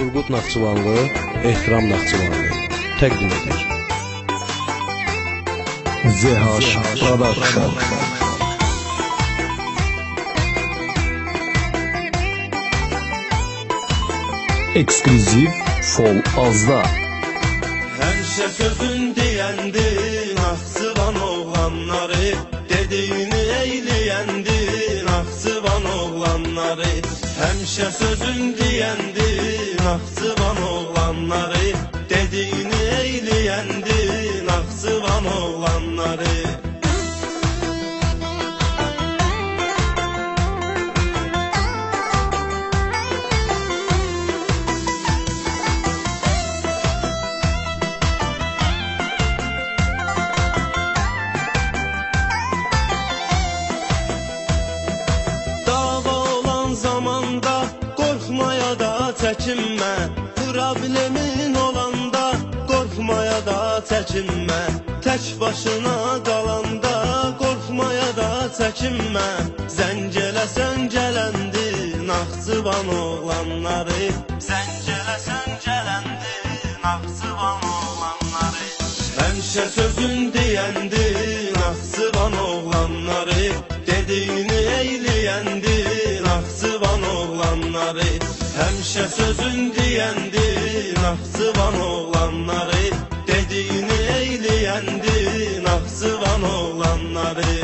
Turgut Naxçıvanlı, Ehtiram Naxçıvanlı. Təqdim edir. ZH Production Ekskluziv Fol Azda. Həmişə sözün deyəndin Axsıvan oğlanları. Dediyini eyləyəndin Axsıvan oğlanları Həmişə sözün deyəndin Axsıvan oğlanları. Dediyini eyləyəndin Axsıvan oğlanları çəkinmə. Problemin olanda qorxmaya da çəkinmə. Tək başına qalanda qorxmaya da çəkinmə. Zəng eləsən gələndi Naxçıvan oğlanları. Zəng eləsən gələndi Naxçıvan oğlanları. Həmişə sözün deyəndi Naxçıvan oğlanları. Dediyini eyləyəndi Naxçıvan oğlanları Həmişə sözün deyəndi Naxçıvan oğlanları. Dediyini eyləyəndi Naxçıvan oğlanları.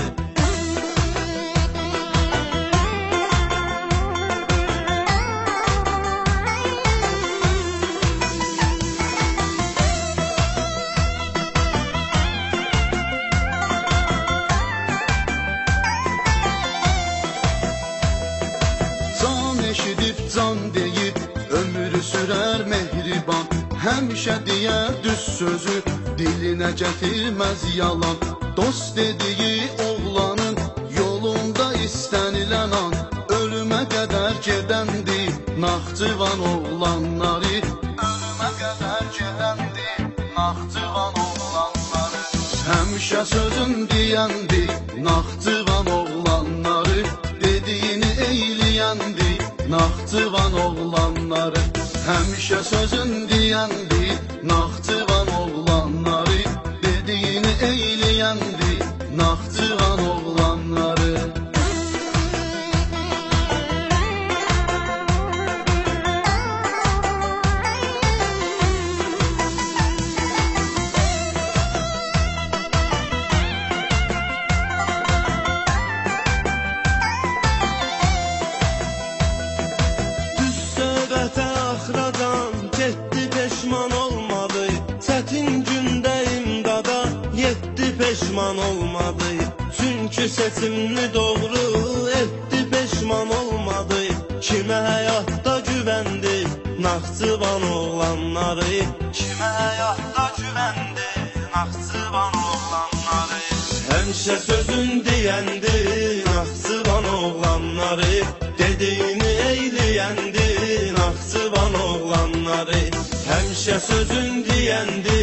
Can eşidib can deyib Həmişə deyər düz sözü dilinə gətirməz yalan. Dost dediyi oğlanın yolunda istənilən an. Ölümə qədər gedəndi Naxçıvan oğlanları. Ölümə qədər gedəndi Naxçıvan oğlanları. Həmişə sözün deyəndi Naxçıvan oğlanları. Dediyini eyləyəndi Naxçıvan oğlanları. Həmişə sözün yang di peşman olmadı. Çünki seçimini doğru etdi peşman olmadı. Kimə həyatda güvəndi Naxçıvan oğlanları. Kimə həyatda güvəndi Naxçıvan oğlanları. Həmişə sözün deyəndi Naxçıvan oğlanları. Dediyini eyləyəndi Naxçıvan oğlanları. Həmişə sözün deyəndi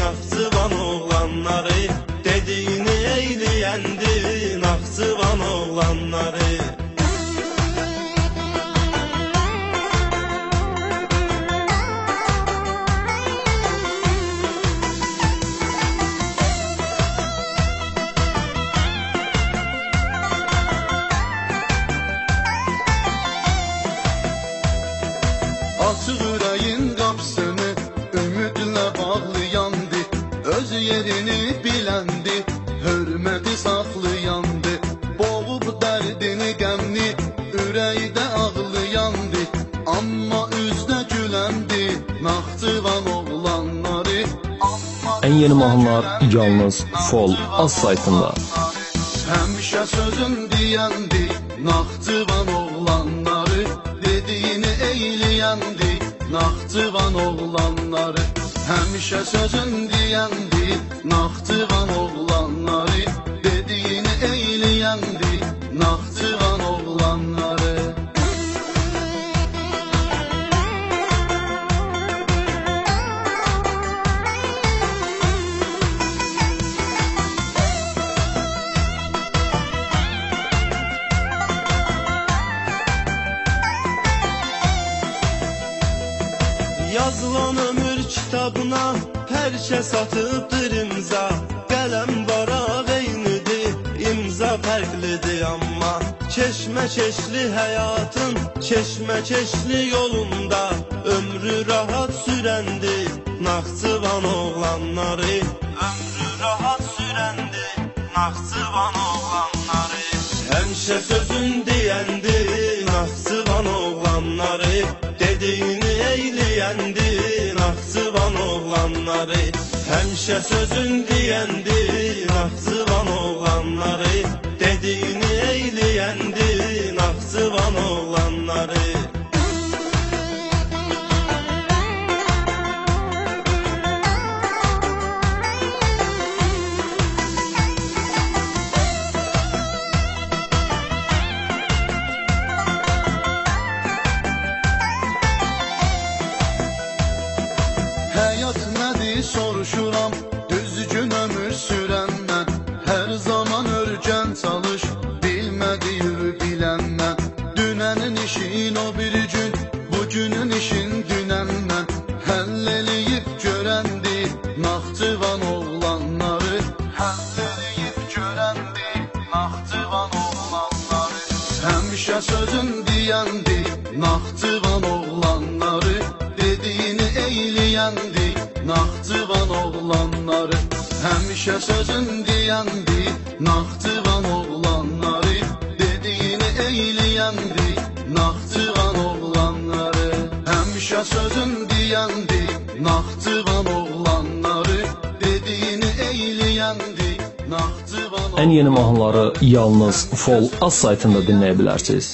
Naxçıvan oğlanları Dediyini eyləyəndi Naxçıvan oğlanları qəmni ürəkdə ağlayandı Amma üzdə güləndi Naxçıvan oğlanları En yeni mahnılar yalnız Fol Az saytında. Həmişə sözün deyəndi Naxçıvan oğlanları Dediyini eyləyəndi Naxçıvan oğlanları Həmişə sözün deyəndi Naxçıvan oğlanları Şey satıbdır imza Qələm bara eynidir imza fərqlidir amma Keşməkeşli həyatın Keşməkeşli yolunda Ömrü rahat sürəndi Naxçıvan oğlanları. Ömrü rahat sürəndi Naxçıvan oğlanları. Həmişə sözün deyəndi Naxçıvan oğlanları. Dediyini eyləyəndi Naxçıvan oğlanları Həmişə sözün deyəndi Naxçıvan oğlanları Dediyini eyləyəndi Naxçıvan oğlanları Bilmədiyi bilən mən Dünənin işin o bir gün Bugünün işin dünəndən Həll eləyib görəndi Naxçıvan oğlanları. Həll eləyib görəndi Naxçıvan oğlanları. Həmişə sözün deyəndi Naxçıvan oğlanları. Dediyini eyləyəndi Naxçıvan oğlanları. Həmişə sözün deyəndi Naxçıvan oğlanları. Dediyini eyləyəndi Naxçıvan oğlanları. Həmişə sözün deyəndi Naxçıvan oğlanları. Dediyini eyləyəndi Naxçıvan Ən yeni mahnıları yalnız Fol az saytında dinləyə bilərsiniz.